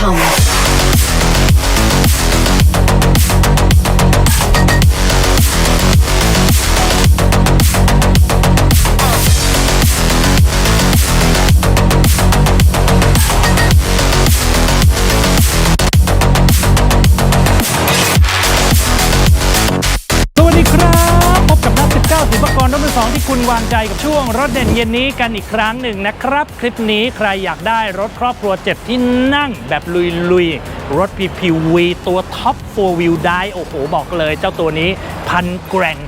Tom. กับช่วงรถเด่นเย็นนี้กันอีกครั้งหนึ่งนะครับ คลิปนี้ใครอยากได้รถครอบครัว7ที่นั่งแบบลุยๆ รถ PPV ตัวท็อป 4 Wheel Drive โอ้โห บอกเลยเจ้าตัวนี้พันแกร่ง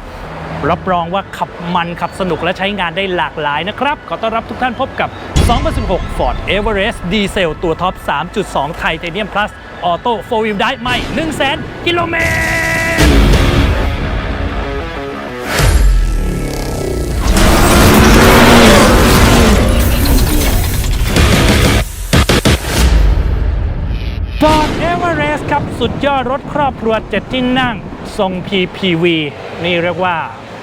รับรองว่าขับมันขับสนุกและใช้งานได้หลากหลายนะครับ ขอต้อนรับทุกท่านพบกับ 2016 Ford Everest Diesel ตัวท็อป 3.2 Titanium Plus Auto 4 Wheel Drive ใหม่ 100,000 กิโลเมตร สุดยอดรถครอบครัว7ที่นั่ง ทรง PPV นี่เรียกว่า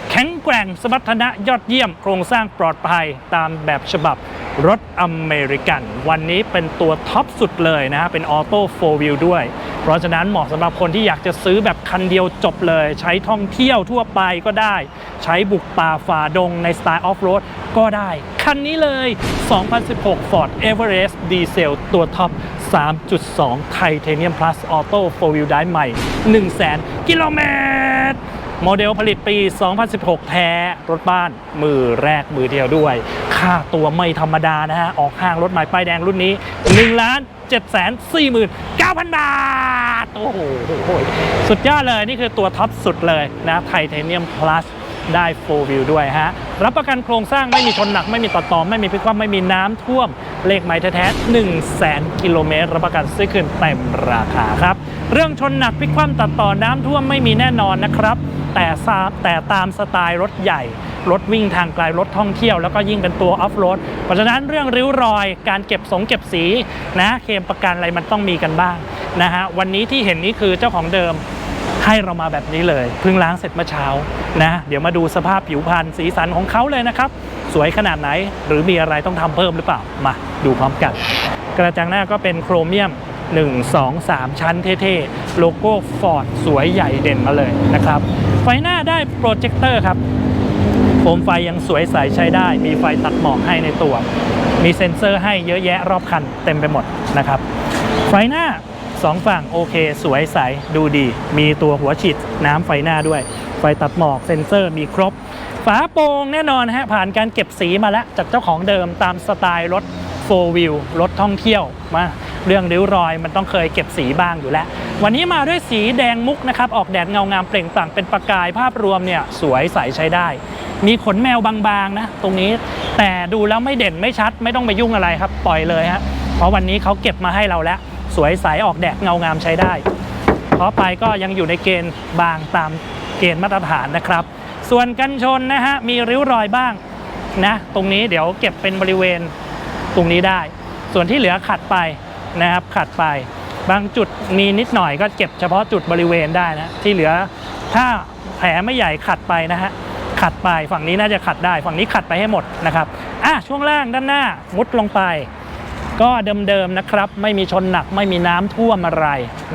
แข็งแกร่งสมรรถนะยอดเยี่ยมโครงสร้างปลอดภัยตามแบบฉบับรถอเมริกัน วันนี้เป็นตัวท็อปสุดเลยนะฮะเป็นออโต้โฟวิลด้วย เพราะฉะนั้นเหมาะสำหรับคนที่อยากจะซื้อแบบคันเดียวจบเลย ใช้ท่องเที่ยวทั่วไปก็ได้ ใช้บุกป่าฝ่าดงในสไตล์ออฟโรดก็ได้ คันนี้เลย 2016 Ford Everest Diesel ตัวท็อป 3.2 Titanium Plus Auto 4 Wheel Drive ใหม่ 100,000 กิโลเมตร โมเดลผลิตปี 2016 แท้ รถบ้านมือแรกมือเดียวด้วย ค่าตัวไม่ธรรมดานะฮะ ออกห้างรถใหม่ป้ายแดงรุ่นนี้ 1 ล้าน7 4 9 0 0 0 บาท โอ้โห สุดยอดเลย นี่คือตัวท็อปสุดเลยนะ Titanium Plus ได้4 Wheel ด้วยฮะ รับประกันโครงสร้างไม่มีชนหนัก ไม่มีต่อต่อ ไม่มีพลิกคว่ำไม่มีน้ำท่วม เลขไม้แท้ๆ1 0 0 0 0กิโลเมตร รับประกันซื้อคืนเต็มราคาครับ เรื่องชนหนักพลิกคว่ำตัดต่อน้ำท่วมไม่มีแน่นอนนะครับ แต่ทราบแต่ตามสไตล์รถใหญ่รถวิ่งทางไกลรถท่องเที่ยวแล้วก็ยิ่งเป็นตัวออฟโรด เพราะฉะนั้นเรื่องริ้วรอย การเก็บสงเก็บสีนะเคมประกันอะไรมันต้องมีกันบ้างนะฮะวันนี้ที่เห็นนี้คือเจ้าของเดิม ให้เรามาแบบนี้เลยเพิ่งล้างเสร็จเมื่อเช้านะเดี๋ยวมาดูสภาพผิวพรรณสีสันของเขาเลยนะครับ สวยขนาดไหนหรือมีอะไรต้องทำเพิ่มหรือเปล่ามาดูพร้อมกัน กระจังหน้าก็เป็นโครเมียม 1 2 3 ชั้นเท่ๆ โลโก้ฟอร์ดสวยใหญ่เด่นมาเลยนะครับ ไฟหน้าได้โปรเจคเตอร์ครับโคมไฟยังสวยใสใช้ได้ มีไฟตัดหมอกให้ในตัว มีเซ็นเซอร์ให้เยอะแยะรอบคันเต็มไปหมดนะครับ ไฟหน้า สองฝั่งโอเค สวยใสดูดี มีตัวหัวฉีดน้ำไฟหน้าด้วย ไฟตัดหมอกเซ็นเซอร์มีครบ ฝาโปร่งแน่นอนฮะผ่านการเก็บสีมาแล้วจากเจ้าของเดิมตามสไตล์รถ4 wheel รถท่องเที่ยวมาเรื่องริ้วรอยมันต้องเคยเก็บสีบ้างอยู่แล้ว วันนี้มาด้วยสีแดงมุกนะครับ ออกแดดเงางามเปล่งปลั่งเป็นประกายภาพรวมเนี่ยสวยใสใช้ได้ มีขนแมวบางๆนะ ตรงนี้แต่ดูแล้วไม่เด่นไม่ชัด ไม่ต้องไปยุ่งอะไรครับ ปล่อยเลยฮะเพราะวันนี้เขาเก็บมาให้เราแล้ว สวยใสออกแดดเงางามใช้ได้เพราะไปก็ยังอยู่ในเกณฑ์บางตามเกณฑ์มาตรฐานนะครับ ส่วนกันชนนะฮะมีริ้วรอยบ้างนะตรงนี้เดี๋ยวเก็บเป็นบริเวณตรงนี้ได้ ส่วนที่เหลือขัดไปนะครับขัดไป บางจุดมีนิดหน่อยก็เก็บเฉพาะจุดบริเวณได้นะที่เหลือถ้าแผลไม่ใหญ่ขัดไปนะฮะขัดไปฝั่งนี้น่าจะขัดได้ ฝั่งนี้ขัดไปให้หมดนะครับอะช่วงล่างด้านหน้ามุดลงไป ก็เดิมๆนะครับ ไม่มีชนหนักไม่มีน้ำท่วมอะไร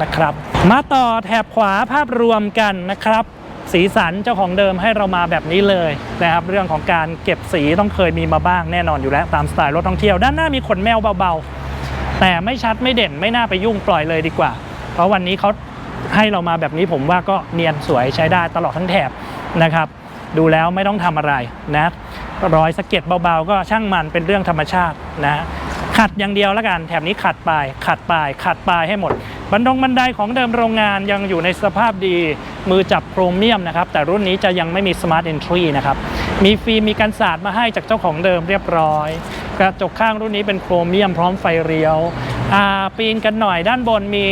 นะครับ มาต่อแถบขวาภาพรวมกันนะครับสีสันเจ้าของเดิมให้เรามาแบบนี้เลยนะครับเรื่องของการเก็บสีต้องเคยมีมาบ้างแน่นอนอยู่แล้วตามสไตล์รถท่องเที่ยวด้านหน้ามีขนแมวเบาๆ แต่ไม่ชัดไม่เด่นไม่น่าไปยุ่งปล่อยเลยดีกว่า เพราะวันนี้เขาให้เรามาแบบนี้ผมว่าก็เนียนสวยใช้ได้ตลอดทั้งแถบนะครับ ดูแล้วไม่ต้องทำอะไรนะรอยสะเก็ดเบาๆ ก็ช่างมันเป็นเรื่องธรรมชาตินะ ขัดอย่างเดียวล้วกันแถบนี้ขัดปลายขัดปลายขัดปลายให้หมด บันดงบันไดของเดิมโรงงานยังอยู่ในสภาพดี มือจับโครเมียมนะครับ แต่รุ่นนี้จะยังไม่มี Smart Entry นะครับ มีฟิล์มมีกันสาดมาให้จากเจ้าของเดิมเรียบร้อย กระจกข้างรุ่นนี้เป็นโครเมียมพร้อมไฟเลี้ยวอาปีนกันหน่อยด้านบนมี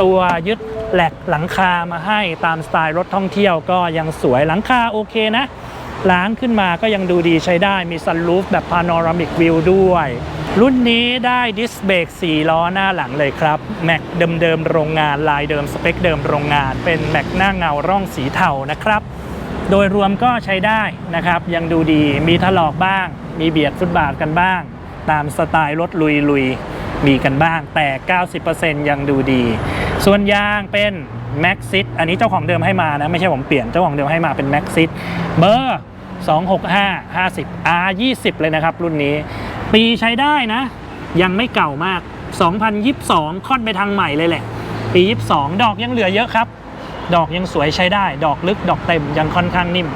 ตัวยึดแหลกหลังคามาให้ตามสไตล์รถท่องเที่ยวก็ยังสวยหลังคาโอเคนะล้างขึ้นมาก็ยังดูดีใช้ได้มีซันรูฟแบบพาโนรามิกวิวด้วย รุ่นนี้ได้ดิสเบรก4ล้อหน้าหลังเลยครับแม็กเดิมๆโรงงานลายเดิมสเปคเดิมโรงงาน เป็นแม็กหน้าเงาร่องสีเทานะครับ โดยรวมก็ใช้ได้นะครับ ยังดูดีมีถลอกบ้าง มีเบียดฟุตบาทกันบ้าง ตามสไตล์รถลุยๆ มีกันบ้าง แต่ 90%ยังดูดี ส่วนยางเป็น Max i t อันนี้เจ้าของเดิมให้มานะ ไม่ใช่ผมเปลี่ยนเจ้าของเดิมให้มาเป็น Max i t เบอร์265 50 R 20เลยนะครับรุ่นนี้ ปีใช้ได้นะ ยังไม่เก่ามาก 2022 ค่อนไปทางใหม่เลยแหละ ปี 22 ดอกยังเหลือเยอะครับ ดอกยังสวยใช้ได้ ดอกลึกดอกเต็มยังค่อนข้างนิ่ม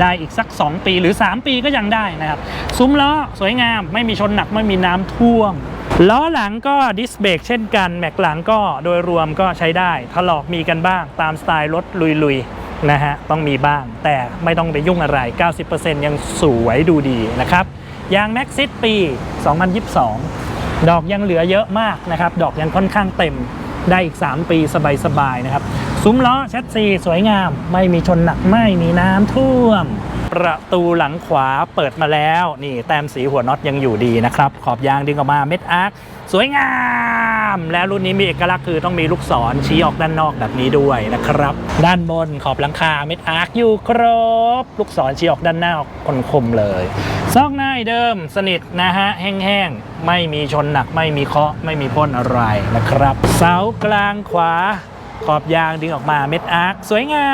ได้อีกสัก 2 ปีหรือ 3 ปีก็ยังได้นะครับ ซุ้มล้อสวยงาม ไม่มีชนหนักไม่มีน้ำท่วมล้อหลังก็ดิสเบรกเช่นกัน แม็กหลังก็โดยรวมก็ใช้ได้ถลอกมีกันบ้างตามสไตล์รถลุยๆนะฮะต้องมีบ้าง แต่ไม่ต้องไปยุ่งอะไร 90%ยังสวยดูดีนะครับ ยางแม็กซิสปี 2022 ดอกยังเหลือเยอะมากนะครับ ดอกยังค่อนข้างเต็มได้อีก 3 ปีสบายๆนะครับ ซุ้มล้อแชสซีสวยงาม ไม่มีชนหนักไม่มีน้ำท่วม ประตูหลังขวาเปิดมาแล้ว นี่แต้มสีหัวน็อตยังอยู่ดีนะครับ ขอบยางดึงออกมาเม็ดอาร์คสวยงาม และรุ่นนี้มีเอกลักษณ์คือต้องมีลูกศรชี้ออกด้านนอกแบบนี้ด้วยนะครับ ด้านบนขอบหลังคาเม็ดอาร์คอยู่ครบ ลูกศรชี้ออกด้านหน้าคมๆเลยซอกหน้าเดิมสนิทนะฮะแห้งๆไม่มีชนหนักไม่มีเคาะไม่มีพ่นอะไรนะครับ เสากลางขวาขอบยางดึงออกมาเม็ดอาร์คสวยงา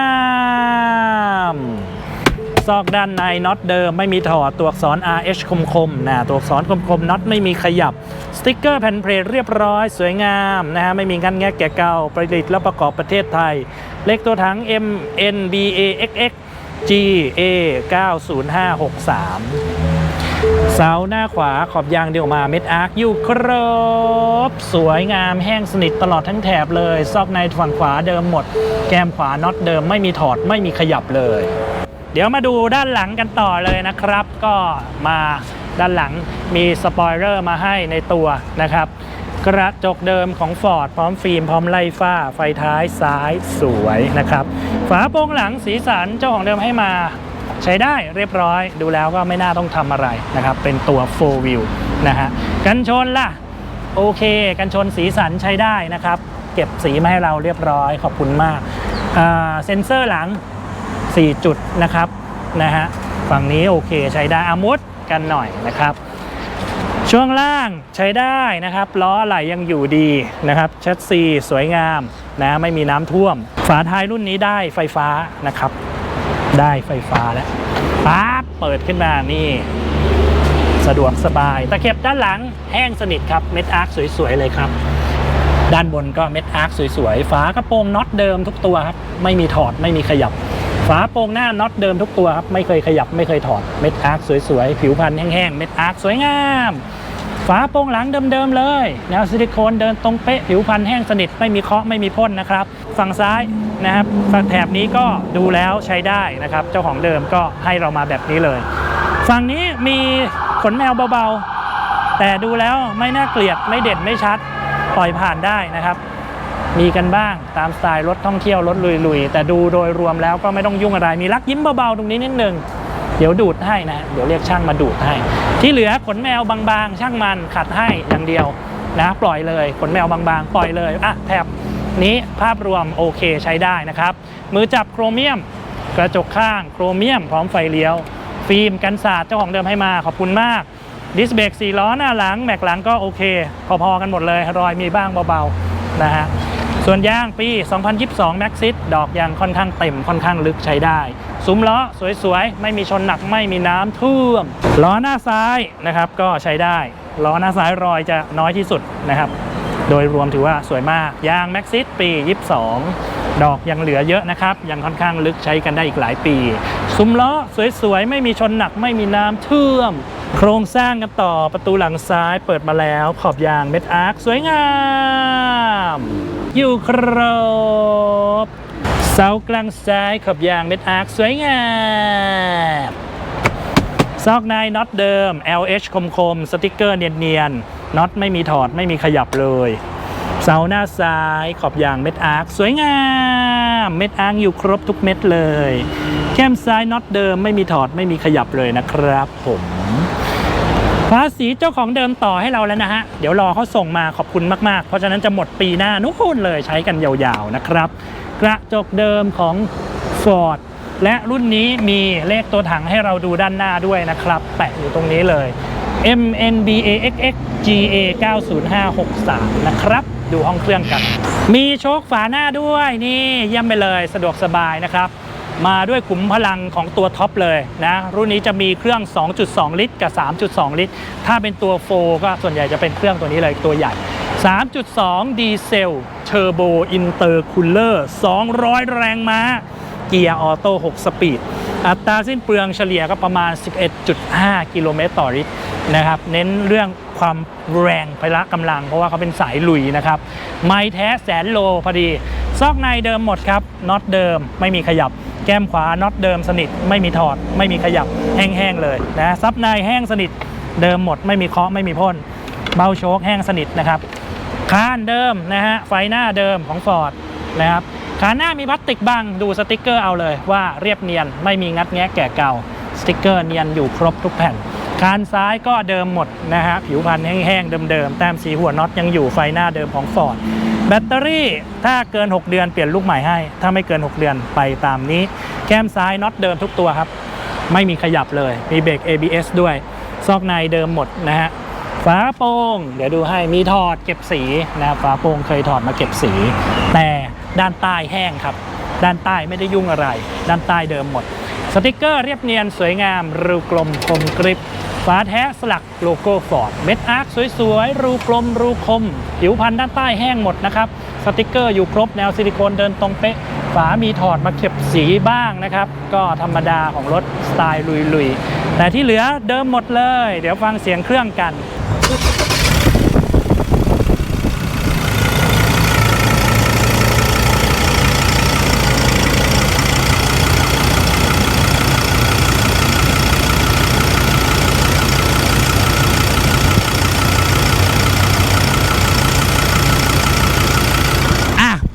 ม ซอกด้านในน็อตเดิมไม่มีถอดตัวอักษร RH คมคมๆนะตัวอักษรคมคมๆน็อตไม่มีขยับ สติ๊กเกอร์แผ่นเพลทเรียบร้อยสวยงามนะฮะไม่มีงันแงะแกะเก่าประดิษฐ์และประกอบประเทศไทย เลขตัวถัง M N B A X X G A 90563 เสาหน้าขวาขอบยางเดียวมาเม็ดอาร์คอยู่ครบ สวยงามแห้งสนิทตลอดทั้งแถบเลย ซอกในฝั่งขวาเดิมหมด แกมขวาน็อตเดิมไม่มีถอดไม่มีขยับเลย เดี๋ยวมาดูด้านหลังกันต่อเลยนะครับ ก็มาด้านหลังมีสปอยเลอร์มาให้ในตัวนะครับ กระจกเดิมของ Ford พร้อมฟิล์มพร้อมไล่ฝ้า ไฟท้ายซ้ายสวยนะครับ ฝาโปร่งหลังสีสันเจ้าของเดิมให้มาใช้ได้เรียบร้อย ดูแล้วก็ไม่น่าต้องทำอะไรนะครับ เป็นตัว 4 wheel นะฮะกันชนล่ะ โอเค กันชนสีสันใช้ได้นะครับ เก็บสีมาให้เราเรียบร้อยขอบคุณมากเซ็นเซอร์หลัง 4 จุดนะครับนะฮะฝั่งนี้โอเคใช้ได้อามุดกันหน่อยนะครับ ช่วงล่างใช้ได้นะครับล้อไหลยังอยู่ดีนะครับแชสซีสวยงามนะไม่มีน้ำท่วม ฝาท้ายรุ่นนี้ได้ไฟฟ้านะครับ ได้ไฟฟ้าแล้วปั๊บเปิดขึ้นมานี่สะดวกสบาย ตะเข็บด้านหลังแห้งสนิทครับ เม็ดอาร์คสวยๆ เลยครับ ด้านบนก็เม็ดอาร์คสวยๆ ฝากระโปรงน็อตเดิมทุกตัวครับ ไม่มีถอดไม่มีขยับ ฝาโปรงหน้าน็อตเดิมทุกตัวครับ ไม่เคยขยับไม่เคยถอด เม็ดอาร์คสวยๆ ผิวพันธุ์แห้งๆ เม็ดอาร์คสวยงาม ฝาโปรงหลังเดิมๆเลย แนวซิลิโคนเดินตรงเป๊ะ ผิวพันธุ์แห้งสนิท ไม่มีเคาะไม่มีพ่นนะครับ ฝั่งซ้ายนะครับฝั่งแถบนี้ก็ดูแล้วใช้ได้นะครับ เจ้าของเดิมก็ให้เรามาแบบนี้เลย ฝั่งนี้มีขนแมวเบาๆ แต่ดูแล้วไม่น่าเกลียดไม่เด่นไม่ชัด ปล่อยผ่านได้นะครับ มีกันบ้างตามสไตล์รถท่องเที่ยวรถลุยๆ แต่ดูโดยรวมแล้วก็ไม่ต้องยุ่งอะไร มีรักยิ้มเบาๆตรงนี้นิดนึงเดี๋ยวดูดให้นะ เดี๋ยวเรียกช่างมาดูดให้ ที่เหลือขนแมวบางๆ ช่างมันขัดให้อย่างเดียวนะปล่อยเลยขนแมวบางๆ ปล่อยเลยอะแถบนี้ภาพรวมโอเคใช้ได้นะครับ มือจับโครเมียม กระจกข้างโครเมียม พร้อมไฟเลี้ยว ฟิล์มกันสาดเจ้าของเดิมให้มาขอบคุณมากดิสเบรกสี่ล้อหน้าหลังแม็กหลังก็โอเค พอๆกันหมดเลยรอยมีบ้างเบาๆนะฮะ ส่วนยางปี 2022 Max ซิดอกยางค่อนข้างเต็มค่อนข้างลึกใช้ได้ ซุ้มล้อสวยๆ ไม่มีชนหนักไม่มีน้ำท่วม ล้อหน้าซ้ายนะครับก็ใช้ได้ ล้อหน้าซ้ายรอยจะน้อยที่สุดนะครับ โดยรวมถือว่าสวยมาก ยาง Max ซิปี 22 ดอกยังเหลือเยอะนะครับ ยังค่อนข้างลึกใช้กันได้อีกหลายปี ซุ้มล้อสวยๆ ไม่มีชนหนักไม่มีน้ำท่วม โครงสร้างกันต่อประตูหลังซ้ายเปิดมาแล้ว ขอบยางเม็ดอาร์คสวยงาม อยู่ครบเสากลางซ้ายขอบยางเม็ดอาร์คสวยงามซอกในน็อตเดิม LH คมคมๆสติกเกอร์เนียนๆน็อตไม่มีถอดไม่มีขยับเลย เสาหน้าซ้ายขอบยางเม็ดอาร์คสวยงาม เม็ดอาร์คอยู่ครบทุกเม็ดเลย แก้มซ้ายน็อตเดิมไม่มีถอดไม่มีขยับเลยนะครับผม ภาษีเจ้าของเดิมต่อให้เราแล้วนะฮะ เดี๋ยวรอเขาส่งมาขอบคุณมาก ๆ เพราะฉะนั้นจะหมดปีหน้านู่นเลยใช้กันยาวๆนะครับ กระจกเดิมของ Ford และรุ่นนี้มีเลขตัวถังให้เราดูด้านหน้าด้วยนะครับ แปะอยู่ตรงนี้เลย MNBAXX GA 90563 นะครับ ดูห้องเครื่องกัน มีโชคฝาหน้าด้วยนี่เยี่ยมไปเลยสะดวกสบายนะครับ มาด้วยขุมพลังของตัวท็อปเลยนะรุ่นนี้จะมีเครื่อง 2.2 ลิตร กับ 3.2 ลิตร ถ้าเป็นตัวโฟก็ส่วนใหญ่จะเป็นเครื่องตัวนี้เลยตัวใหญ่ 3.2 ดีเซลเทอร์โบอินเตอร์คูลเลอร์ 200 แรงม้า เกียร์ออโต้ 6 สปีด อัตราสิ้นเปลืองเฉลี่ยก็ประมาณ 11.5 กิโลเมตรต่อลิตรนะครับ เน้นเรื่องความแรงพละกำลัง เพราะว่าเขาเป็นสายลุยนะครับ ไม้แท้แสนโลพอดี ซอกในเดิมหมดครับน็อตเดิมไม่มีขยับ แก้มขวาน็อตเดิมสนิท ไม่มีถอด ไม่มีขยับแห้งๆเลยนะซับในแห้งสนิทเดิมหมด ไม่มีเคาะไม่มีพ่นเบาโชคแห้งสนิทนะครับคานเดิมนะฮะไฟหน้าเดิมของ Ford นะครับขาหน้ามีพลาสติกบังดูสติกเกอร์เอาเลยว่าเรียบเนียนไม่มีงัดแงะแก่เก่าสติกเกอร์เนียนอยู่ครบทุกแผ่นคานซ้ายก็เดิมหมดนะฮะผิวพันธุ์แห้งๆเดิมๆแต้มสีหัวน็อตยังอยู่ไฟหน้าเดิมของ Ford แบตเตอรี่ถ้าเกิน 6 เดือนเปลี่ยนลูกใหม่ให้ ถ้าไม่เกิน 6 เดือนไปตามนี้ แก้มซ้ายน็อตเดิมทุกตัวครับ ไม่มีขยับเลย มีเบรก ABS ด้วย ซอกในเดิมหมดนะฮะฝาโปร่งเดี๋ยวดูให้มีถอดเก็บสีนะครับฝาโป่งเคยถอดมาเก็บสี แต่ด้านใต้แห้งครับ ด้านใต้ไม่ได้ยุ่งอะไร ด้านใต้เดิมหมด สติกเกอร์เรียบเนียนสวยงามรูกลมคมกริบ ฝาแท้สลักโลโก้ฟอร์ดเม็ดอาร์คสวยๆ รูกลม รูคม ผิวพันธุ์ด้านใต้แห้งหมดนะครับ สติกเกอร์อยู่ครบแนวซิลิโคนเดินตรงเป๊ะ ฝามีถอดมาเก็บสีบ้างนะครับ ก็ธรรมดาของรถสไตล์ลุยๆ แต่ที่เหลือเดิมหมดเลย เดี๋ยวฟังเสียงเครื่องกัน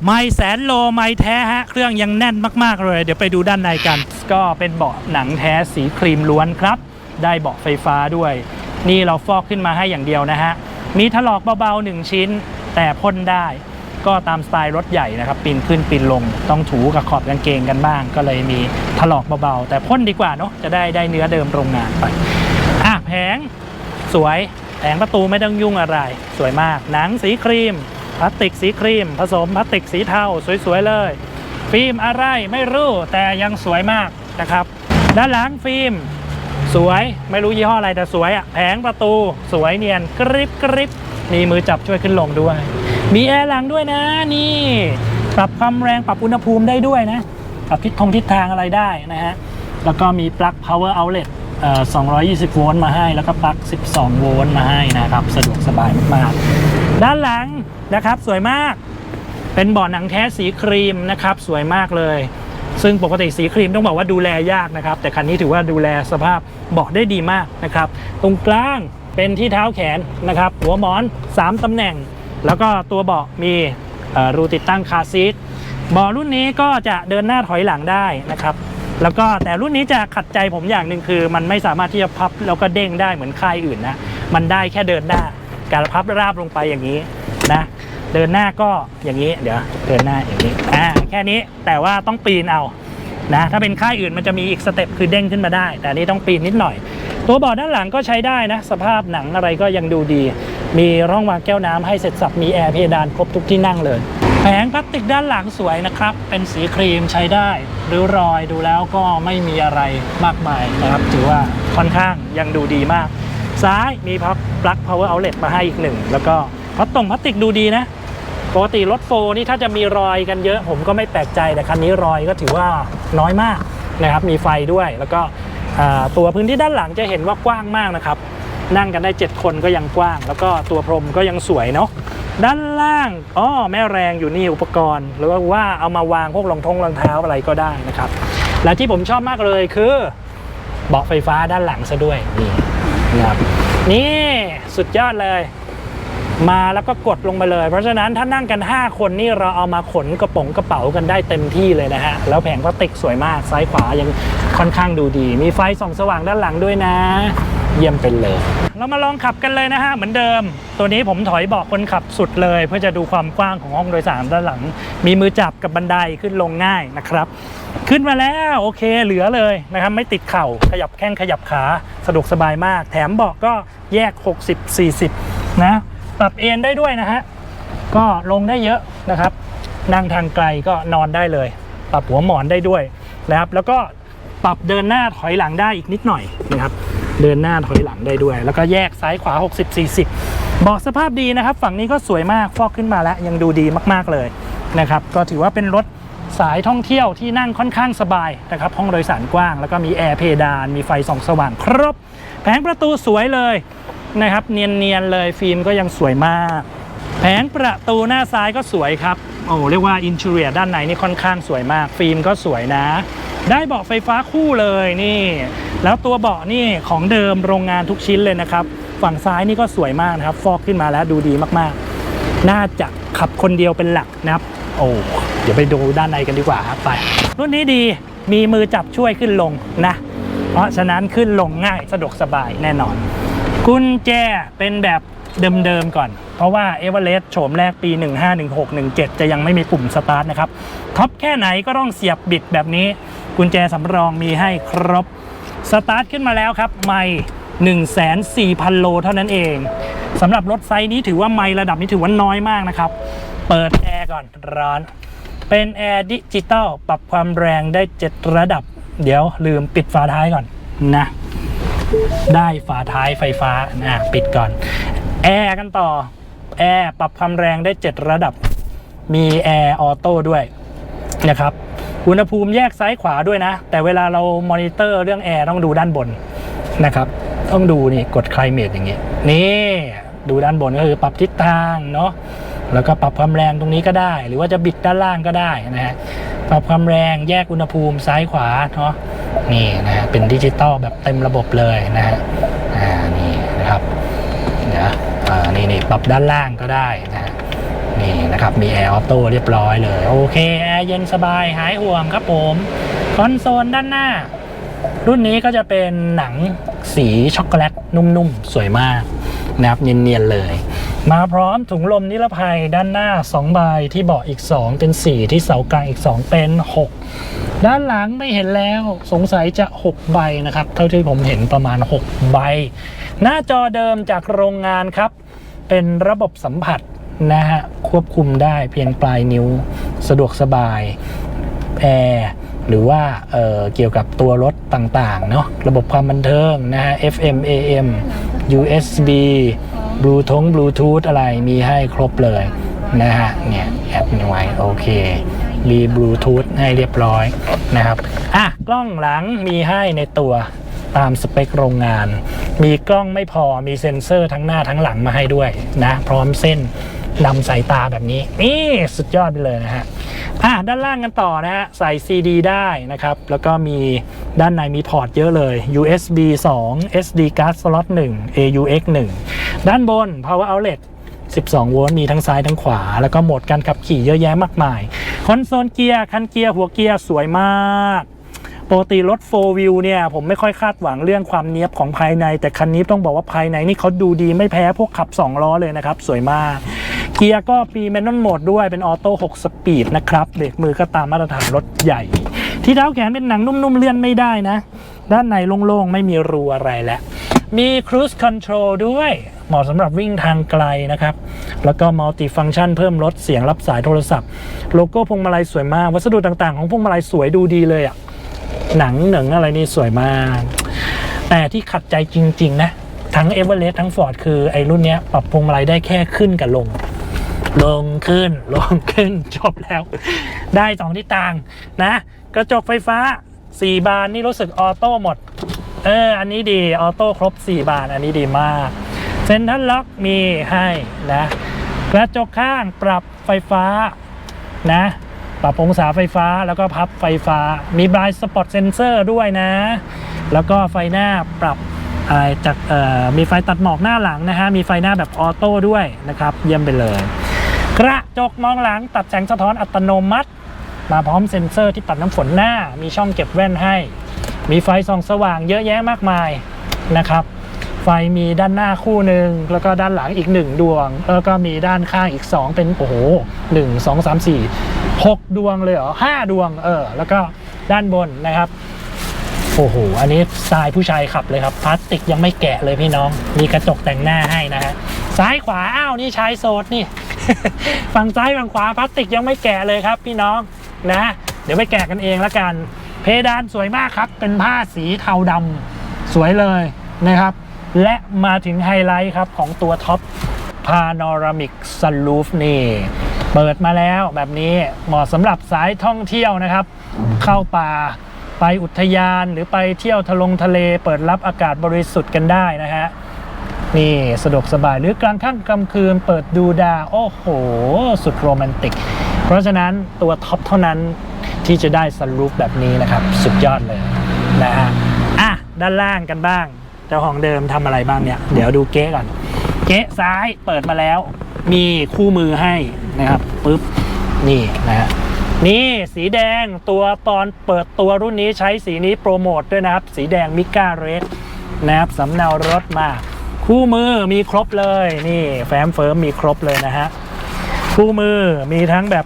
ไม่แสนโลไม่แท้ฮะ เครื่องยังแน่นมาก ๆ เลย เดี๋ยวไปดูด้านในกัน ก็เป็นเบาะหนังแท้สีครีมล้วนครับ ได้เบาะไฟฟ้าด้วย นี่เราฟอกขึ้นมาให้อย่างเดียวนะฮะ มีถลอกเบาๆ1ชิ้น แต่พ่นได้ ก็ตามสไตล์รถใหญ่นะครับ ปีนขึ้นปีนลง ต้องถูกับขอบกางเกงกันบ้าง ก็เลยมีถลอกเบาๆ แต่พ่นดีกว่าเนาะ จะได้ได้เนื้อเดิมโรงงานไป อะแผงสวย แผงประตูไม่ต้องยุ่งอะไร สวยมาก หนังสีครีม พลาสติกสีครีม ผสมพลาสติกสีเทาสวยๆเลย ฟิล์มอะไรไม่รู้แต่ยังสวยมากนะครับ ด้านหลังฟิล์มสวยไม่รู้ยี่ห้ออะไรแต่สวยอะแผงประตูสวยเนียนกริบกริบมีมือจับช่วยขึ้นลงด้วย มีแอร์หลังด้วยนะนี่ ปรับความแรงปรับอุณหภูมิได้ด้วยนะปรับทิศทงทิศทางอะไรได้นะฮะแล้วก็มีปลั๊ก power outlet 220 โวลต์มาให้ แล้วก็ปลั๊ก 12 โวลต์มาให้นะครับ สะดวกสบายมากๆ ด้านหลังนะครับสวยมาก เป็นเบาะหนังแท้สีครีมนะครับสวยมากเลย ซึ่งปกติสีครีมต้องบอกว่าดูแลยากนะครับ แต่คันนี้ถือว่าดูแลสภาพเบาะได้ดีมากนะครับ ตรงกลางเป็นที่เท้าแขนนะครับ หัวหมอน 3ตำแหน่ง แล้วก็ตัวเบาะมีรูติดตั้งคาซีทเบาะรุ่นนี้ก็จะเดินหน้าถอยหลังได้นะครับแล้วก็แต่รุ่นนี้จะขัดใจผมอย่างหนึ่งคือ มันไม่สามารถที่จะพับแล้วก็เด้งได้เหมือนค่ายอื่นนะ มันได้แค่เดินหน้า การพับราบลงไปอย่างนี้นะเดินหน้าก็อย่างนี้เดี๋ยวเดินหน้าอย่างนี้อ่าแค่นี้แต่ว่าต้องปีนเอานะถ้าเป็นค่ายอื่นมันจะมีอีกสเต็ปคือเด้งขึ้นมาได้ แต่นี้ต้องปีนนิดหน่อย ตัวเบาะด้านหลังก็ใช้ได้นะ สภาพหนังอะไรก็ยังดูดี มีร่องวางแก้วน้ำให้เสร็จสับมีแอร์เพดานครบทุกที่นั่งเลยแผงพลาสติกด้านหลังสวยนะครับ เป็นสีครีมใช้ได้ริ้วรอยดูแล้วก็ไม่มีอะไรมากมายนะครับถือว่าค่อนข้างยังดูดีมาก ซ้ายมีพับปลั๊ก power outlet มาให้อีกหนึ่ง แล้วก็พลาสตงพลาสติกดูดีนะ ปกติรถโฟร์นี่ถ้าจะมีรอยกันเยอะ ผมก็ไม่แปลกใจแต่คันนี้รอยก็ถือว่าน้อยมากนะครับ มีไฟด้วย แล้วก็ตัวพื้นที่ด้านหลังจะเห็นว่ากว้างมากนะครับ นั่งกันได้ 7 คนก็ยังกว้าง แล้วก็ตัวพรมก็ยังสวยเนาะด้านล่างอ๋อแม่แรงอยู่นี่อุปกรณ์ หรือว่าเอามาวางพวกรองทงรองเท้าอะไรก็ได้นะครับ และที่ผมชอบมากเลยคือเบาะไฟฟ้าด้านหลังซะด้วยนี่ นะครับนี่สุดยอดเลย มาแล้วก็กดลงไปเลย เพราะฉะนั้นถ้านั่งกัน 5 คนนี่เราเอามาขนกระป๋องกระเป๋ากันได้เต็มที่เลยนะฮะ แล้วแผงพลาสติกสวยมากซ้ายขวายังค่อนข้างดูดี มีไฟส่องสว่างด้านหลังด้วยนะ เยี่ยมเป็นเลย เรามาลองขับกันเลยนะฮะ เหมือนเดิม ตัวนี้ผมถอยเบาะคนขับสุดเลย เพื่อจะดูความกว้างของห้องโดยสารด้านหลัง มีมือจับกับบันไดขึ้นลงง่ายนะครับขึ้นมาแล้วโอเคเหลือเลยนะครับไม่ติดเข่าขยับแข้งขยับขาสะดวกสบายมาก แถมเบาะก็แยก 60 40 นะ ปรับเอนได้ด้วยนะฮะ ก็ลงได้เยอะนะครับ นั่งทางไกลก็นอนได้เลย ปรับหัวหมอนได้ด้วยนะครับ แล้วก็ปรับเดินหน้าถอยหลังได้อีกนิดหน่อยนะครับ เดินหน้าถอยหลังได้ด้วย แล้วก็แยกซ้ายขวา 60 40บาะสภาพดีนะครับ ฝั่งนี้ก็สวยมากฟอกขึ้นมาแล้วยังดูดีมากๆเลยนะครับ ก็ถือว่าเป็นรถสายท่องเที่ยวที่นั่งค่อนข้างสบายนะครับห้องโดยสารกว้าง แล้วก็มีแอร์เพดาน มีไฟส่องสว่างครบ แผงประตูสวยเลย นะครับ เนียนๆเลยฟิล์มก็ยังสวยมาก แผงประตูหน้าซ้ายก็สวยครับโอ้เรียกว่าอินเทเรียด้านในนี่ค่อนข้างสวยมาก ฟิล์มก็สวยนะ ได้เบาะไฟฟ้าคู่เลยนี่ แล้วตัวเบาะนี่ของเดิมโรงงานทุกชิ้นเลยนะครับ ฝั่งซ้ายนี่ก็สวยมากนะครับ ฟอกขึ้นมาแล้วดูดีมากๆ น่าจะขับคนเดียวเป็นหลักนะครับโอ้เดี๋ยวไปดูด้านในกันดีกว่าครับไป รุ่นนี้ดีมีมือจับช่วยขึ้นลงนะ เพราะฉะนั้นขึ้นลงง่ายสะดวกสบายแน่นอน กุญแจเป็นแบบเดิมๆก่อน เพราะว่าเอเวอเรสต์โฉมแรกปี 151617 จะยังไม่มีปุ่มสตาร์ทนะครับ ท็อปแค่ไหนก็ต้องเสียบบิดแบบนี้ กุญแจสำรองมีให้ครบ สตาร์ทขึ้นมาแล้วครับ ไม่104,000 โลเท่านั้นเองสำหรับรถไซส์นี้ถือว่าไม่ระดับนี้ถือว่าน้อยมากนะครับ เปิดแอร์ก่อนร้อน เป็นแอร์ดิจิตอลปรับความแรงได้ 7 ระดับ เดี๋ยวลืมปิดฝาท้ายก่อนนะ ได้ฝาท้ายไฟฟ้านะปิดก่อน แอร์กันต่อ แอร์ปรับความแรงได้ 7 ระดับ มีแอร์ออโต้ด้วยนะครับอุณหภูมิแยกซ้ายขวาด้วยนะ แต่เวลาเรามอนิเตอร์เรื่องแอร์ต้องดูด้านบนนะครับ ต้องดูนี่กดคลายเมทอย่างงี้นี่ดูด้านบนก็คือปรับทิศทางเนาะแล้วก็ปรับความแรงตรงนี้ก็ได้ หรือว่าจะบิดด้านล่างก็ได้นะฮะ ปรับความแรงแยกอุณหภูมิซ้ายขวาเนาะนี่นะฮะเป็นดิจิตอลแบบเต็มระบบเลยนะฮะอ่านี่นะครับเดี๋ยวอ่านี่นี่ปรับด้านล่างก็ได้นะฮะนี่นะครับมีแอร์ออโต้เรียบร้อยเลย โอเคแอร์เย็นสบายหายห่วงครับผมคอนโซลด้านหน้า รุ่นนี้ก็จะเป็นหนังสีช็อกโกแลตนุ่มๆ สวยมากนะครับเนียนๆเลย มาพร้อมถุงลมนิรภัยด้านหน้า 2 ใบที่เบาะอีก 2 เป็น 4 ที่เสากลางอีก 2 เป็น 6 ด้านหลังไม่เห็นแล้วสงสัยจะ 6 ใบนะครับ เท่าที่ผมเห็นประมาณ 6 ใบ หน้าจอเดิมจากโรงงานครับ เป็นระบบสัมผัสนะฮะ ควบคุมได้เพียงปลายนิ้วสะดวกสบายแอร์หรือว่าเอ่อเกี่ยวกับตัวรถต่างๆเนาะระบบความบันเทิงนะฮะ FM AM USB Bluetooth Bluetooth อะไรมีให้ครบเลยนะฮะเนี่ยแอดมีไว้โอเคมีบลูทูธให้เรียบร้อยนะครับอะกล้องหลังมีให้ในตัวตามสเปคโรงงาน มีกล้องไม่พอมีเซ็นเซอร์ทั้งหน้าทั้งหลังมาให้ด้วยนะ พร้อมเส้นนำสายตาแบบนี้ นี่สุดยอดไปเลยนะฮะ อะด้านล่างกันต่อนะฮะใส่ CD ได้นะครับ แล้วก็มีด้านในมีพอร์ตเยอะเลย USB 2 SD card slot 1 AUX 1 ด้านบน power outlet 12 โวลต์มีทั้งซ้ายทั้งขวา แล้วก็โหมดการขับขี่เยอะแยะมากมาย คอนโซลเกียร์ คันเกียร์ หัวเกียร์ สวยมากปกติรถ4 Wheel เนี่ย ผมไม่ค่อยคาดหวังเรื่องความเนี้ยบของภายใน แต่คันนี้ต้องบอกว่าภายในนี่เขาดูดีไม่แพ้พวกขับ 2 ล้อเลยนะครับ สวยมาก เกียร์ก็ปีแมนนวลโหมดด้วยเป็นออโต้6สปีดนะครับเบรกมือก็ตามมาตรฐานรถใหญ่ ที่เท้าแขนเป็นหนังนุ่มๆเลื่อนไม่ได้นะ ด้านในโล่งๆ ไม่มีรูอะไรแล้ว มี Cruise Control ด้วยเหมาะสำหรับวิ่งทางไกลนะครับ แล้วก็ Multi Function เพิ่มลดเสียงรับสายโทรศัพท์ โลโก้พวงมาลัยสวยมาก วัสดุต่างๆของพวงมาลัยสวยดูดีเลยอะหนังหนึ่งอะไรนี่สวยมาก แต่ที่ขัดใจจริง ๆ นะทั้ง e v e r e s t ทั้ง Ford คือไอ้รุ่นนี้ปรับพวงมาลัยได้แค่ขึ้นกับลง ลงขึ้น ลงขึ้น จบแล้ว ได้สองทิศทางนะ กระจกไฟฟ้า 4 บานนี่รู้สึกออโต้หมด เออ อันนี้ดี ออโต้ครบ 4 บาน อันนี้ดีมาก เซ็นทรัลล็อกมีให้นะ กระจกข้างปรับไฟฟ้านะ ปรับองศาไฟฟ้าแล้วก็พับไฟฟ้า มีบ l ายสปอตเซนเซอร์ด้วยนะ แล้วก็ไฟหน้าปรับจากมีไฟตัดหมอกหน้าหลังนะฮะ มีไฟหน้าแบบออโต้ด้วยนะครับ เยี่ยมไปเลย กระจกมองหลังตัดแสงสะท้อนอัตโนมัติ มาพร้อมเซ็นเซอร์ที่ปัดน้ำฝนหน้า มีช่องเก็บแว่นให้ มีไฟส่องสว่างเยอะแยะมากมายนะครับ ไฟมีด้านหน้าคู่หนึ่งแล้วก็ด้านหลังอีกหนึ่งดวง แล้วก็มีด้านข้างอีก 2 เป็นโอ้โหหนึ่งสองสามสี่หกดวงเลยเหรอห้าดวงเออแล้วก็ด้านบนนะครับโอ้โห อันนี้สไตล์ผู้ชายขับเลยครับ พลาสติกยังไม่แกะเลยพี่น้อง มีกระจกแต่งหน้าให้นะฮะ ซ้ายขวา อ้าว นี่ชายโสดนี่ ฝั่งซ้ายฝั่งขวาพลาสติกยังไม่แกะเลยครับ พี่น้องนะ เดี๋ยวไปแกะกันเองละกัน เพดานสวยมากครับ เป็นผ้าสีเทาดำสวยเลยนะครับ และมาถึงไฮไลท์ครับของตัวท็อป Panoramic Sunroof นี่ เปิดมาแล้วแบบนี้เหมาะสำหรับสายท่องเที่ยวนะครับ เข้าป่าไปอุทยานหรือไปเที่ยวทะลงทะเล เปิดรับอากาศบริสุทธิ์กันได้นะฮะ นี่สะดวกสบายหรือกลางค่ำกลางคืนเปิดดูดาวโอ้โห สุดโรแมนติก เพราะฉะนั้นตัวท็อปเท่านั้นที่จะได้ซันรูฟแบบนี้นะครับ สุดยอดเลยนะฮะอะด้านล่างกันบ้าง เจ้าของเดิมทำอะไรบ้างเนี่ย เดี๋ยวดูเก๊ก่อน เก๊ซ้ายเปิดมาแล้ว มีคู่มือให้นะครับปุ๊บนี่นะฮะนี่สีแดงตัวตอนเปิดตัวรุ่นนี้ใช้สีนี้โปรโมทด้วยนะครับ สีแดงมิก้าเรดนะครับสำเนารถมา คู่มือมีครบเลยนี่แฟ้มเฟิร์มมีครบเลยนะฮะคู่มือมีทั้งแบบ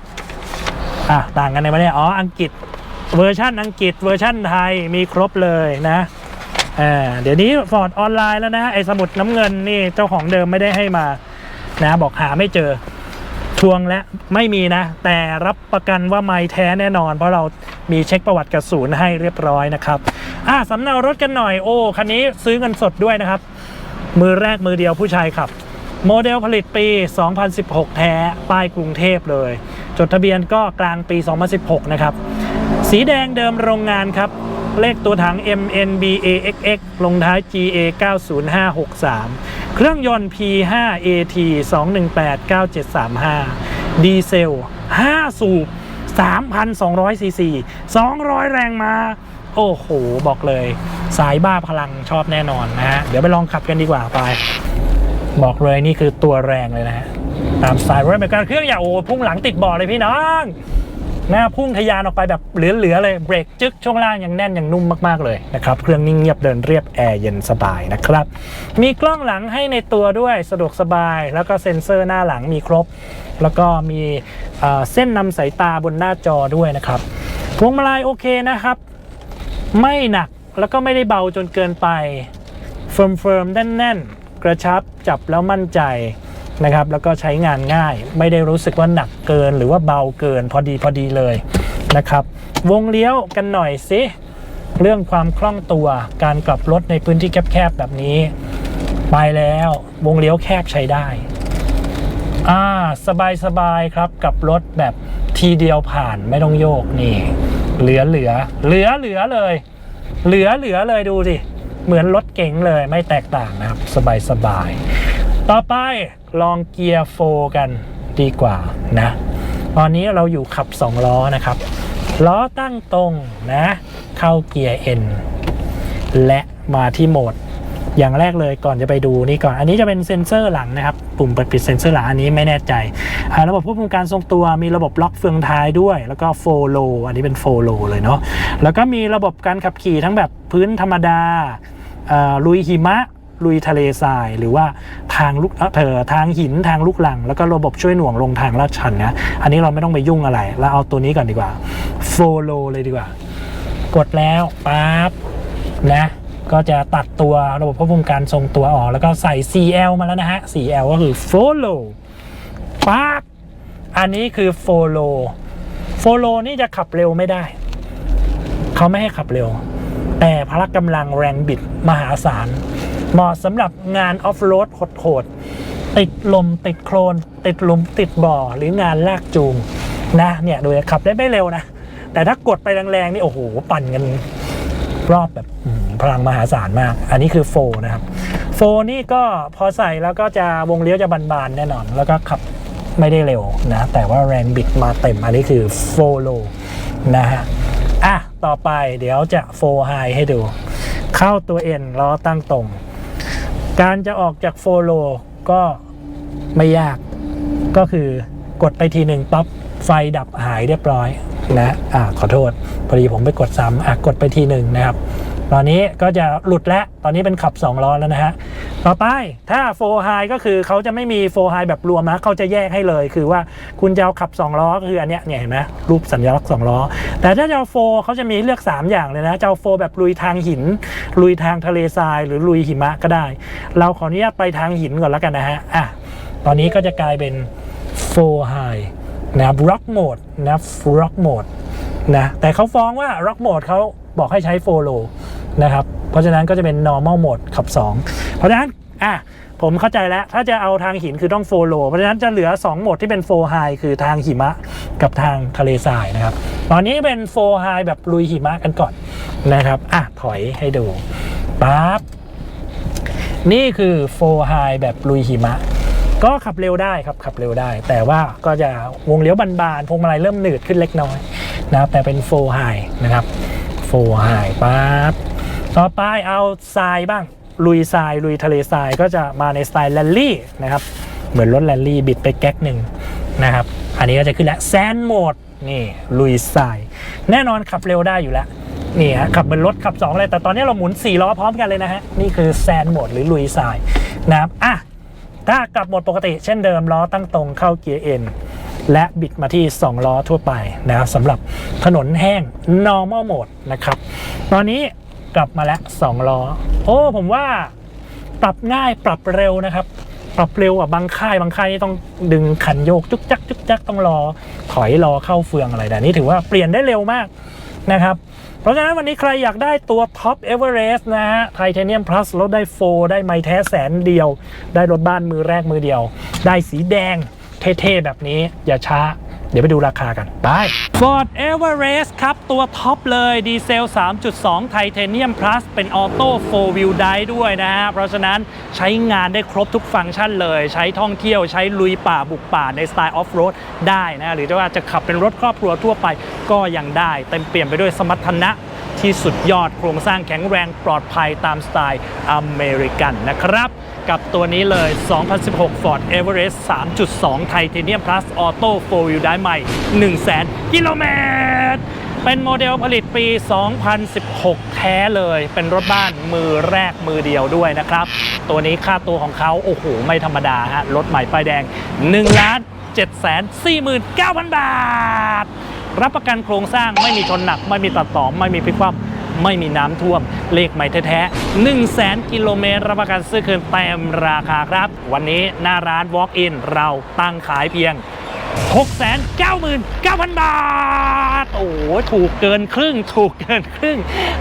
อะต่างกันในประเทศอ๋ออังกฤษเวอร์ชั่นอังกฤษเวอร์ชั่นไทยมีครบเลยนะอ่าเดี๋ยวนี้ฟอร์ดออนไลน์แล้วนะไอสมุดน้ำเงินนี่เจ้าของเดิมไม่ได้ให้มานะบอกหาไม่เจอทวงและไม่มีนะ แต่รับประกันว่าไม่แท้แน่นอน เพราะเรามีเช็คประวัติกระสุนให้เรียบร้อยนะครับอะสำเนารถกันหน่อยโอ้คันนี้ซื้อเงินสดด้วยนะครับ มือแรกมือเดียวผู้ชายขับ โมเดลผลิตปี 2016 แท้ ป้ายกรุงเทพเลย จดทะเบียนก็กลางปี 2016 นะครับ สีแดงเดิมโรงงานครับ เลขตัวถัง MNBAXX ลงท้าย GA 90563 เครื่องยนต์ P5 AT 218 9735 ดีเซล 5 สูบ3,200ซีซี200 แรงมา โอ้โห บอกเลย สายบ้าพลังชอบแน่นอนนะฮะ เดี๋ยวไปลองขับกันดีกว่าไป บอกเลยนี่คือตัวแรงเลยนะฮะ ตามสไตล์รถเมกันเครื่องอย่าโอ้พุ่งหลังติดบาะเลยพี่น้อง หน้าพุ่งทะยานออกไปแบบเหลือๆเลยเบรกจึ๊กช่วงล่างยังแน่นยังนุ่มมากๆเลยนะครับเครื่องนิ่งเงียบเดินเรียบแอร์เย็นสบายนะครับ มีกล้องหลังให้ในตัวด้วยสะดวกสบาย แล้วก็เซ็นเซอร์หน้าหลังมีครบ แล้วก็มีเส้นนำสายตาบนหน้าจอด้วยนะครับพวงมาลัยโอเคนะครับ ไม่หนักแล้วก็ไม่ได้เบาจนเกินไปเฟิร์มเฟิร์มแน่นๆ กระชับจับแล้วมั่นใจนะครับแล้วก็ใช้งานง่ายไม่ได้รู้สึกว่าหนักเกินหรือว่าเบาเกินพอดีพอดีเลยนะครับ วงเลี้ยวกันหน่อยสิเรื่องความคล่องตัวการกลับรถในพื้นที่แคบๆแบบนี้ ไปแล้ววงเลี้ยวแคบใช้ได้อ่าสบายสบายครับกับรถแบบทีเดียวผ่านไม่ต้องโยกนี่ เหลือเหลือ เหลือเหลือเลย เหลือเหลือเลยดูสิเหมือนรถเก๋งเลยไม่แตกต่างนะครับ สบายสบายต่อไปลองเกียร์โฟกันดีกว่านะ ตอนนี้เราอยู่ขับ 2 ล้อนะครับ ล้อตั้งตรงนะ เข้าเกียร์ N และมาที่โหมด อย่างแรกเลยก่อนจะไปดูนี่ก่อน อันนี้จะเป็นเซ็นเซอร์หลังนะครับ ปุ่มเปิดปิดเซ็นเซอร์หลังอันนี้ไม่แน่ใจ ระบบควบคุมการทรงตัวมีระบบล็อกเฟืองท้ายด้วย แล้วก็โฟโลอันนี้เป็นโฟโลเลยเนาะแล้วก็มีระบบการขับขี่ทั้งแบบพื้นธรรมดาลุยหิมะลุยทะเลทรายหรือว่าทางลูกเอ่อทางหินทางลูกลัง แล้วก็ระบบช่วยหน่วงลงทางลาดชันนะอันนี้เราไม่ต้องไปยุ่งอะไร เราเอาตัวนี้ก่อนดีกว่าโฟโลเลยดีกว่า กดแล้วปั๊บนะ ก็จะตัดตัวระบบควบคุมการทรงตัวออก แล้วก็ใส่ CL มาแล้วนะฮะ CL ก็คือ follow ปั๊บอันนี้คือ follow follow นี่จะขับเร็วไม่ได้ เขาไม่ให้ขับเร็ว แต่พละกำลังแรงบิดมหาศาล เหมาะสำหรับงานออฟโรดโหดๆติดลมติดโคลน ติดหลุมติดบ่อหรืองานลากจูงนะเนี่ยโดูขับได้ไม่เร็วนะ แต่ถ้ากดไปแรงๆนี่โอ้โห ปั่นกัน รอบแบบพลังมหาศาลมาก อันนี้คือโฟนะครับ โฟนี่ก็พอใส่แล้วก็จะวงเลี้ยวจะบานๆแน่นอน แล้วก็ขับไม่ได้เร็วนะ แต่ว่าแรงบิดมาเต็ม อันนี้คือโฟโลนะฮะ อะ ต่อไปเดี๋ยวจะโฟไฮให้ดู เข้าตัวเอ็นล้อตั้งตรง การจะออกจากโฟโลก็ไม่ยาก ก็คือกดไปทีหนึ่งปั๊บไฟดับหายเรียบร้อย นะอ่าขอโทษพอดีผมไปกดซ้ำอะกดไปทีหนึ่งนะครับ ตอนนี้ก็จะหลุดแล้วตอนนี้เป็นขับ 2 ล้อแล้วนะฮะต่อไปถ้าโฟไฮก็คือเขาจะไม่มีโฟไฮแบบรวมนะเขาจะแยกให้เลย คือว่าคุณจะเอาขับ 2 ล้อก็คืออันเนี้ยเนี่ยเห็นไหมรูปสัญลักษณ์2ล้อ แต่ถ้าจะเอาโฟเขาจะมีเลือก 3 อย่างเลยนะจะเอาโฟแบบลุยทางหิน ลุยทางทะเลทราย หรือลุยหิมะก็ได้ เราขออนุญาตไปทางหินก่อนแล้วกันนะฮะอะตอนนี้ก็จะกลายเป็น4 high นะครับ rock mode นะ rock mode นะแต่เขาฟ้องว่า rock mode เขาบอกให้ใช้4 low นะครับ เพราะฉะนั้นก็จะเป็น normal mode ขับ 2 เพราะฉะนั้นอะผมเข้าใจแล้ว ถ้าจะเอาทางหินคือต้อง4 low เพราะฉะนั้นจะเหลือ 2 โหมดที่เป็น4 high คือทางหิมะกับทางทะเลทรายนะครับ ตอนนี้เป็น4 high แบบลุยหิมะกันก่อนนะครับอะถอยให้ดูปั๊บนี่คือ4 high แบบลุยหิมะ ก็ขับเร็วได้ครับขับเร็วได้ แต่ว่าก็จะวงเลี้ยวบานๆพวงมาลัยเริ่มหนืดขึ้นเล็กน้อยนะครับ แต่เป็น4 high นะครับ4 high ปั๊บต่อไปเอาทรายบ้าง ลุยทราย ลุยทะเลทรายก็จะมาในสไตล์แรลลี่นะครับ เหมือนรถแรลลี่บิดไปแก๊กหนึ่งนะครับ อันนี้ก็จะขึ้นแล้วแซนโหมดนี่ลุยทราย แน่นอนขับเร็วได้อยู่แล้วนี่ฮะขับเป็นรถขับ2เลยแต่ตอนนี้เราหมุน 4 ล้อพร้อมกันเลยนะฮะ นี่คือแซนโหมดหรือลุยทรายนะครับอะ ถ้ากลับโหมดปกติเช่นเดิมล้อตั้งตรงเข้าเกียร์เอ็นและบิดมาที่ 2 ล้อทั่วไปนะครับสำหรับถนนแห้ง normal mode นะครับ ตอนนี้กลับมาแล้ว 2 ล้อ โอ้ ผมว่าปรับง่ายปรับเร็วนะครับ ปรับเร็วอะบางค่ายบางค่ายนี่ต้องดึงขันโยกจุกจักจุกจักต้องรอถอยรอเข้าเฟืองอะไรแต่นี่ถือว่าเปลี่ยนได้เร็วมากนะครับ เพราะฉะนั้นวันนี้ใครอยากได้ตัวท็อปเอเวอเรสต์นะฮะไทเทเนียมพลัสลดได้โฟได้ไม้แท้แสนเดียว ได้รถบ้านมือแรกมือเดียว ได้สีแดงเท่ๆแบบนี้อย่าช้า เดี๋ยวไปดูราคากัน ไป Ford Everest ครับ ตัวท็อปเลยดีเซล 3.2 Titanium Plus เป็นออโต้4 Wheel Drive ด้วยนะฮะ เพราะฉะนั้นใช้งานได้ครบทุกฟังก์ชันเลย ใช้ท่องเที่ยวใช้ลุยป่าบุกป่าในสไตล์ออฟโรดได้นะหรือว่าจะขับเป็นรถครอบครัวทั่วไปก็ยังได้ เต็มเปี่ยมไปด้วยสมรรถนะที่สุดยอดโครงสร้างแข็งแรงปลอดภัยตามสไตล์อเมริกันนะครับ กับตัวนี้เลย 2016 Ford Everest 3.2 Titanium Plus Auto 4 Wheel Drive ใหม่ 100,000 กิโลเมตร เป็นโมเดลผลิตปี 2016 แท้เลย เป็นรถบ้านมือแรกมือเดียวด้วยนะครับ ตัวนี้ค่าตัวของเขา โอ้โห ไม่ธรรมดาฮะ รถใหม่ป้ายแดง 1 ล้าน749,000 บาท รับประกันโครงสร้างไม่มีชนหนัก ไม่มีตัดต่อ ไม่มีพลิกคว่ำ ไม่มีน้ำท่วม เลขใหม่แท้ๆ1 0 0 0 0แกิโลเมตรรับประกันซื้อคืนเต็มราคาครับ วันนี้หน้าร้าน Walk In เราตั้งขายเพียง 699,000 บาท โอ้โหถูกเกินครึ่ง ถูกเกินครึ่ง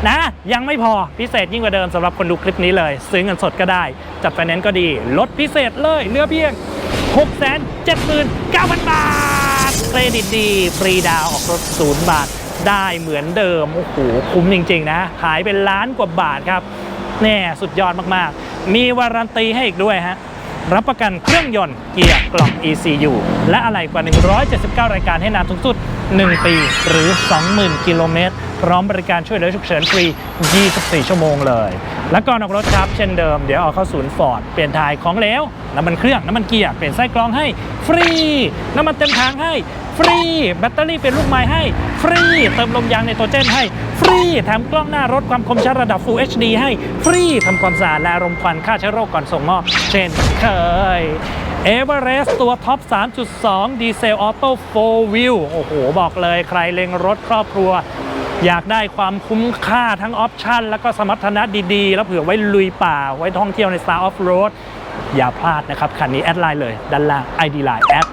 นะ ยังไม่พอพิเศษยิ่งกว่าเดิมสำหรับคนดูคลิปนี้เลย ซื้อเงินสดก็ได้ จัดไฟแนนซ์ก็ดี ลดพิเศษเลยเหลือเพียง 679,000 บาท เครดิตดีฟรีดาวออกรถศูนย์บาท ได้เหมือนเดิม โอ้โห คุ้มจริง ๆ นะ ขายเป็นล้านกว่าบาทครับ แน่สุดยอดมากๆ มีวารันตีให้อีกด้วยฮะรับประกันเครื่องยนต์เกียร์กล่อง ECU และอะไรกว่า 179 รายการให้นานสูงสุด 1 ปี หรือ 20,000 กิโลเมตร พร้อมบริการช่วยเหลือฉุกเฉินฟรี 24 ชั่วโมงเลย และก่อนออกรถครับเช่นเดิม เดี๋ยวเอาเข้าศูนย์ฟอร์ดเปลี่ยนถ่ายของเหลวน้ำมันเครื่อง น้ำมันเกียร์ เปลี่ยนไส้กรองให้ฟรี น้ำมันเต็มถังให้ฟรี แบตเตอรี่เป็นลูกไม้ให้ฟรี เติมลมยางในตัวเจนให้ฟรี แถมกล้องหน้ารถความคมชัดระดับ Full HD ให้ฟรีทำความสะอาดและรมควันฆ่าเชื้อโรคก่อนส่งมอบเช่นเคย เอเวอเรสต์ตัวท็อป 3.2 ดีเซลออโต้4วิวโอ้โห บอกเลยใครเล็งรถครอบครัว อยากได้ความคุ้มค่าทั้งออปชั่นแล้วก็สมรรถนะดีๆ แล้วเผื่อไว้ลุยป่า ไว้ท่องเที่ยวในสไตล์ออฟโรดอย่าพลาดนะครับ คันนี้แอดไลน์เลย ด้านล่าง ID Line แอด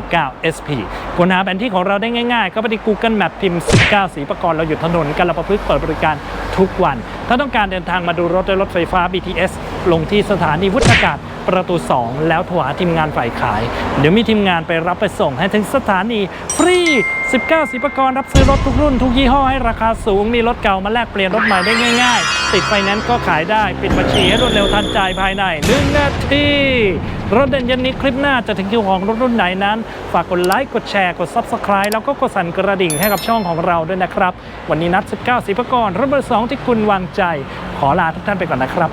19 SP ค้นหาแผนที่ของเราได้ง่ายๆ ก็ไปที่ Google Map พิมพ์ 19 สีประกรณ์เราอยู่ถนนกันละประพฤกษ์เปิดบริการทุกวัน ถ้าต้องการเดินทางมาดูรถด้วยรถไฟฟ้า BTS ลงที่สถานีวุฒากาศประตู 2 แล้วโทรหาทีมงานฝ่ายขาย เดี๋ยวมีทีมงานไปรับไปส่งให้ถึงสถานีฟรี 19สีประกรรับซื้อรถทุกรุ่นทุกยี่ห้อให้ราคาสูง มีรถเก่ามาแลกเปลี่ยนรถใหม่ได้ง่ายๆ ติดไฟแนนซ์ก็ขายได้ ปิดบัญชีให้รวดเร็วทันใจภายใน1นาทีรถเด่นย็นนี้คลิปหน้าจะถึงคิวของรถรุ่นไหนนั้น ฝากกดไลค์กดแชร์กด Subscribe แล้วก็กดสั่นกระดิ่งให้กับช่องของเราด้วยนะครับ วันนี้นัด 19สีประกรรถเบอร์2ที่คุณวางใจ ขอลาทุกท่านไปก่อนนะครับ